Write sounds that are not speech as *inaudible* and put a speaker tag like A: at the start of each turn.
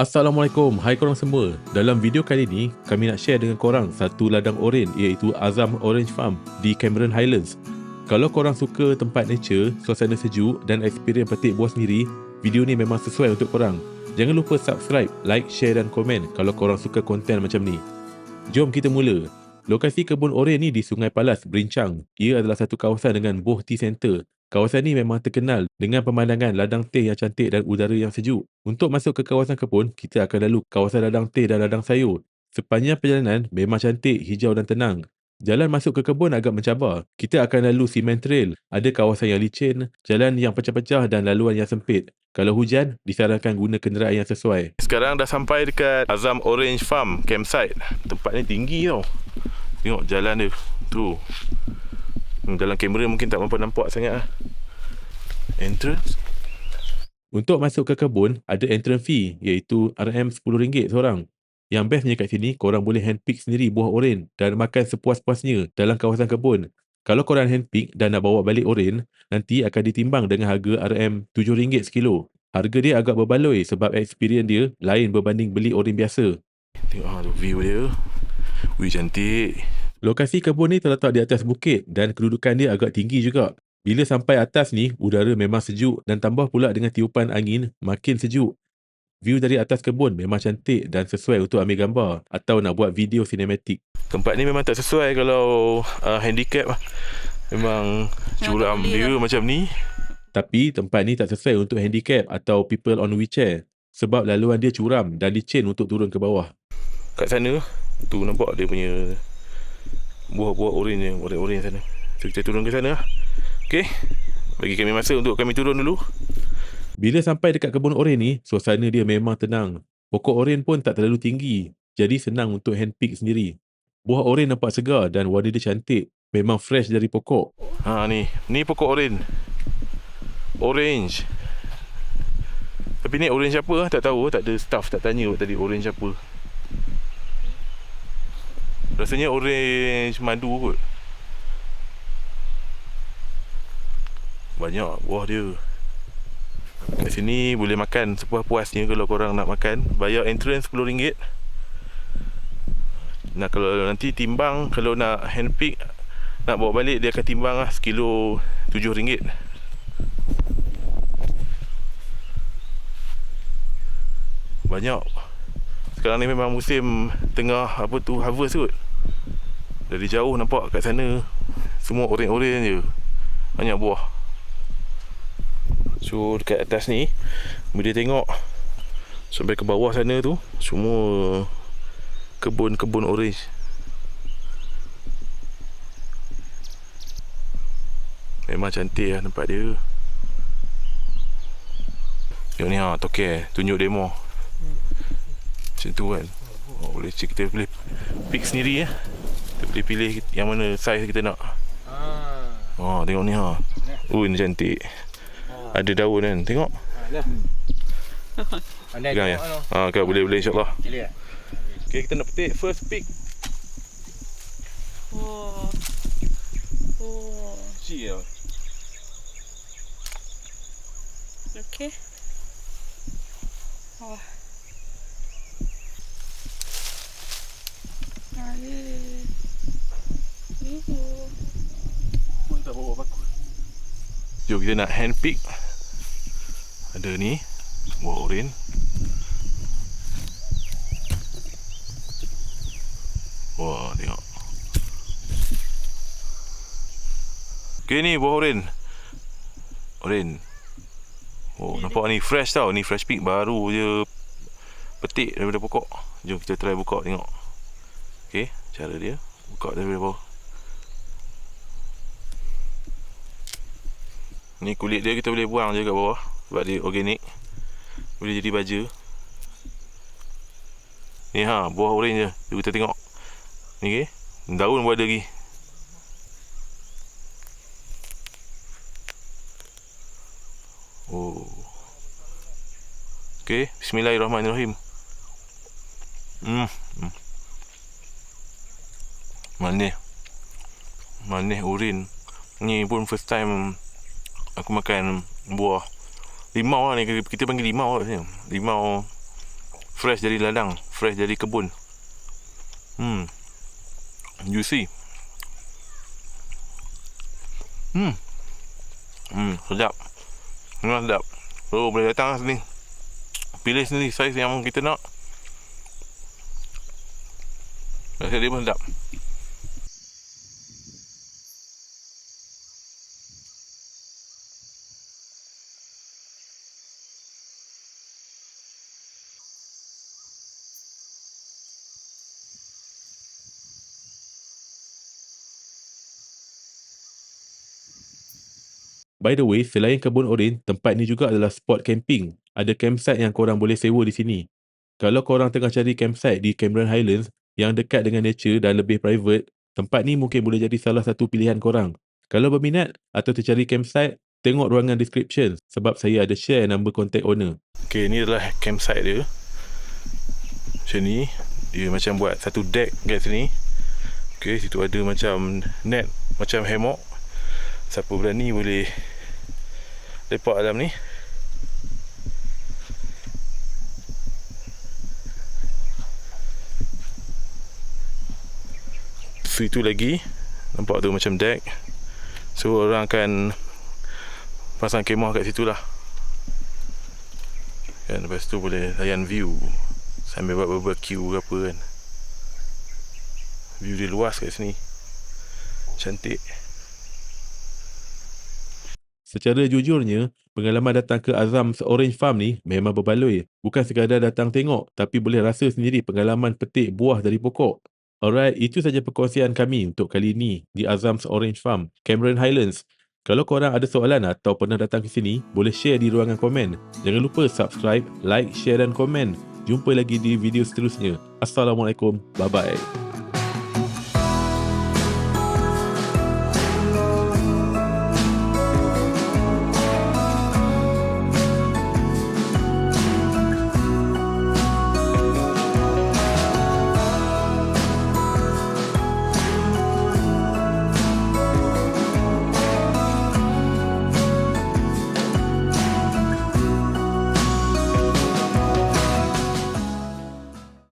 A: Assalamualaikum, hai korang semua. Dalam video kali ni, kami nak share dengan korang satu ladang oren iaitu Azam Orange Farm di Cameron Highlands. Kalau korang suka tempat nature, suasana sejuk dan experience petik buah sendiri, video ni memang sesuai untuk korang. Jangan lupa subscribe, like, share dan komen kalau korang suka konten macam ni. Jom kita mula. Lokasi kebun oren ni di Sungai Palas, Berincang. Ia adalah satu kawasan dengan Boh Tea Center Kawasan ini memang terkenal dengan pemandangan ladang teh yang cantik dan udara yang sejuk. Untuk masuk ke kawasan kebun, kita akan lalu kawasan ladang teh dan ladang sayur. Sepanjang perjalanan memang cantik, hijau dan tenang. Jalan masuk ke kebun agak mencabar. Kita akan lalu cement trail. Ada kawasan yang licin, jalan yang pecah-pecah dan laluan yang sempit. Kalau hujan, disarankan guna kenderaan yang sesuai.
B: Sekarang dah sampai dekat Azam Orange Farm campsite. Tempat ni tinggi tau. Tengok jalan dia. Tu. Hmm, Dalam kamera mungkin tak mampu nampak sangat lah. Entrance.
A: Untuk masuk ke kebun, ada entrance fee iaitu RM10 seorang. Yang bestnya kat sini, korang boleh handpick sendiri buah oren dan makan sepuas-puasnya dalam kawasan kebun. Kalau korang handpick dan nak bawa balik oren, nanti akan ditimbang dengan harga RM7 sekilo. Harga dia agak berbaloi sebab experience dia lain berbanding beli oren biasa.
B: Tengok ah, tu view dia. Wih cantik.
A: Lokasi kebun ni terletak di atas bukit dan kedudukan dia agak tinggi juga. Bila sampai atas ni, udara memang sejuk dan tambah pula dengan tiupan angin makin sejuk. View dari atas kebun memang cantik dan sesuai untuk ambil gambar atau nak buat video sinematik.
B: Tempat ni memang tak sesuai kalau uh, handicap lah. Memang curam dia macam ni.
A: Tapi tempat ni tak sesuai untuk handicap atau people on wheelchair sebab laluan dia curam dan licin untuk turun ke bawah.
B: Kat sana, tu nampak dia punya buah-buah oren yang oren-oren sana. So kita turun ke sana lah. Okay. Bagi kami masa untuk kami turun dulu.
A: Bila sampai dekat kebun oren ni, suasana dia memang tenang. Pokok oren pun tak terlalu tinggi, jadi senang untuk handpick sendiri. Buah oren nampak segar dan warna dia cantik. Memang fresh dari pokok.
B: Ha ni, ni pokok oren. Orange. Tapi ni orange apa? Tak tahu, tak ada staff tak tanya tadi orange apa. Rasanya orange madu kot. Banyak buah dia. Di sini boleh makan sepuas-puasnya kalau korang nak makan. Bayar entrance RM10. Nah kalau nanti timbang kalau nak handpick nak bawa balik dia akan timbang lah sekilo RM7. Banyak. Sekarang ni memang musim tengah apa tu harvest kot. Dari jauh nampak kat sana semua oren-oren je. Banyak buah. So dekat atas ni bila tengok sampai ke bawah sana tu semua kebun-kebun orange. Memang cantik lah tempat dia. Tengok ni ha, tokek tunjuk demo. Macam tu kan. Oh, boleh cik kita boleh pick sendiri ya. Kita boleh pilih yang mana saiz kita nak.
C: Ah,
B: Oh, tengok ni ha. Oh, ni cantik. Ada daun kan. Tengok.
C: lah. *laughs* Pandai
B: Pegang ya.
C: tengok
B: Ha, kan boleh boleh insya-Allah.
C: Boleh tak?
B: Okay, kita nak petik first pick.
D: Wah. Wah.
B: Cia.
D: Okey. Wah. Air. Ibu.
B: Pun tak bawa bakul. Jom kita nak hand pick. Ada ni. Buah oren. Wah, tengok. Okay ni buah oren. Oren. Oh, nampak ni fresh tau. Ni fresh pick baru je petik daripada pokok. Jom kita try buka tengok. Okay, cara dia. Buka daripada bawah. Ni kulit dia kita boleh buang je kat bawah sebab dia organik. Boleh jadi baja. Ni ha, buah oren je. Jom kita tengok. Ni ke? Daun pun ada lagi. Oh. Okey, bismillahirrahmanirrahim. Hmm. hmm. Manis. Manis urin. Ni pun first time aku makan buah limau lah ni kita panggil limau lah. Limau fresh dari ladang, fresh dari kebun. Hmm. Juicy. Hmm. Hmm, sedap. Memang sedap. Oh, boleh datang lah sini. Pilih sendiri saiz yang kita nak. Rasa dia pun sedap.
A: By the way, selain kebun oren, tempat ni juga adalah spot camping. Ada campsite yang korang boleh sewa di sini. Kalau korang tengah cari campsite di Cameron Highlands yang dekat dengan nature dan lebih private, tempat ni mungkin boleh jadi salah satu pilihan korang. Kalau berminat atau tercari campsite, tengok ruangan description sebab saya ada share nama contact owner.
B: Okay, ni adalah campsite dia. Macam ni. Dia macam buat satu deck kat sini. Okay, situ ada macam net, macam hammock. Siapa berani boleh lepak dalam ni. Situ lagi. Nampak tu macam deck. So orang akan Pasang kemah kat situ lah. Kan lepas tu boleh layan view. Sambil buat barbecue ke apa kan. View dia luas kat sini. Cantik
A: Secara jujurnya, pengalaman datang ke Azam Orange Farm ni memang berbaloi. Bukan sekadar datang tengok, tapi boleh rasa sendiri pengalaman petik buah dari pokok. Alright, itu saja perkongsian kami untuk kali ini di Azam's Orange Farm, Cameron Highlands. Kalau korang ada soalan atau pernah datang ke sini, boleh share di ruangan komen. Jangan lupa subscribe, like, share dan komen. Jumpa lagi di video seterusnya. Assalamualaikum. Bye-bye.